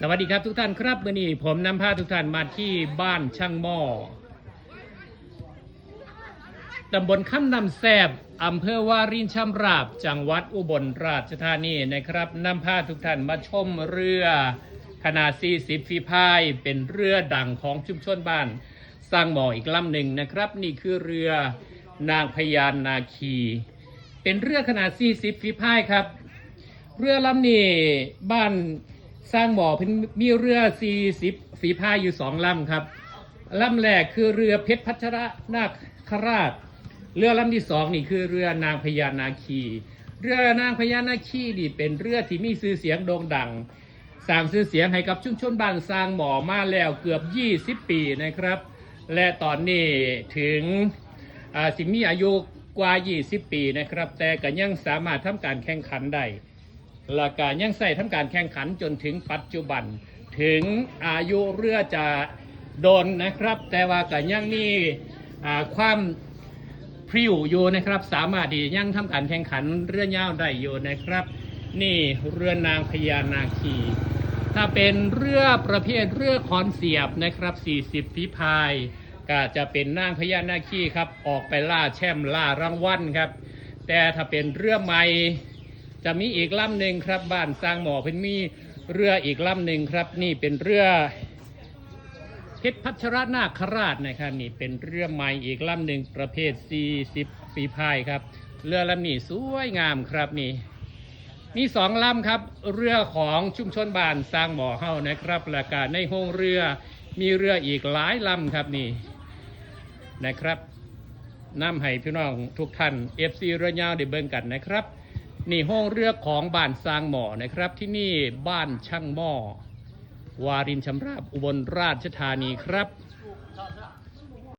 สวัสดีครับทุกท่านครับวันนี้ผมนำพาทุกท่านมาที่บ้านช่างหม้อตำบลข้ามนำแซบอำเภอวารินชำราบ จังหวัดอุบลราชธานีนะครับนำพาทุกท่านมาชมเรือขนาด 40ฟีพาย เป็นเรือดังของชุมชนบ้าน สร้างหมออีกลำหนึ่งนะครับ นี่คือเรือนางพญานาคี เป็นเรือขนาด 40ฟีพายครับ เรือลำนี้บ้าน สร้างหมอเพิ่นมีเรือ40ฝีพายอยู่สองลำครับลำแรกคือเรือเพชรพัชรนาคราช เรือลำที่สองนี่คือเรือนางพญานาคี เรือนางพญานาคีนี่เป็นเรือที่มีชื่อเสียงโด่งดังสร้างชื่อเสียงให้กับชุมชนบ้านสร้างหมอมาแล้วเกือบ 20 ปีนะครับ และตอนนี้ถึงอ่าสิมีอายุกว่า 20 ปีนะครับ แต่ก็ยังสามารถทำการแข่งขันได้ และการยังใส่ทำการแข่งขันจนถึงปัจจุบัน ถึงอายุเรือจะโดนนะครับ แต่ว่าก็ยังมีอ่ความพริ้วอยู่นะครับ สามารถที่ยังทำการแข่งขันเรือยาวได้อยู่นะครับ นี่เรือนางพญานาคีถ้าเป็นเรือประเภทเรือคอนเสียบนะครับ 40ฝีพายก็จะเป็นนางพญานาคีครับ ออกไปล่าแช่มล่ารางวัลครับ แต่ถ้าเป็นเรือใหม่ จะมีอีกลำหนึ่งครับ บ้านสร้างหมอเพิ่นมีเรืออีกลำหนึ่งครับ นี่เป็นเรือเพชรพัชรนาคราชนะครับ นี่เป็นเรือใหม่อีกลำหนึ่งประเภท 40ฝีพายครับ เรือลำนี้สวยงามครับนี่มีสองลำครับ เรือของชุมชนบ้านสร้างหมอเฮานะครับและการในห้องเรือมีเรืออีกหลายลำครับนี่นะครับนำให้พี่น้องทุกท่าน FC เรือยาวได้เบิ่งกันนะครับ นี่ห้องเรือของบ้านสร้างหมอนะครับ ที่นี่บ้านช่างหม้อวารินชำราบอุบลราชธานีครับ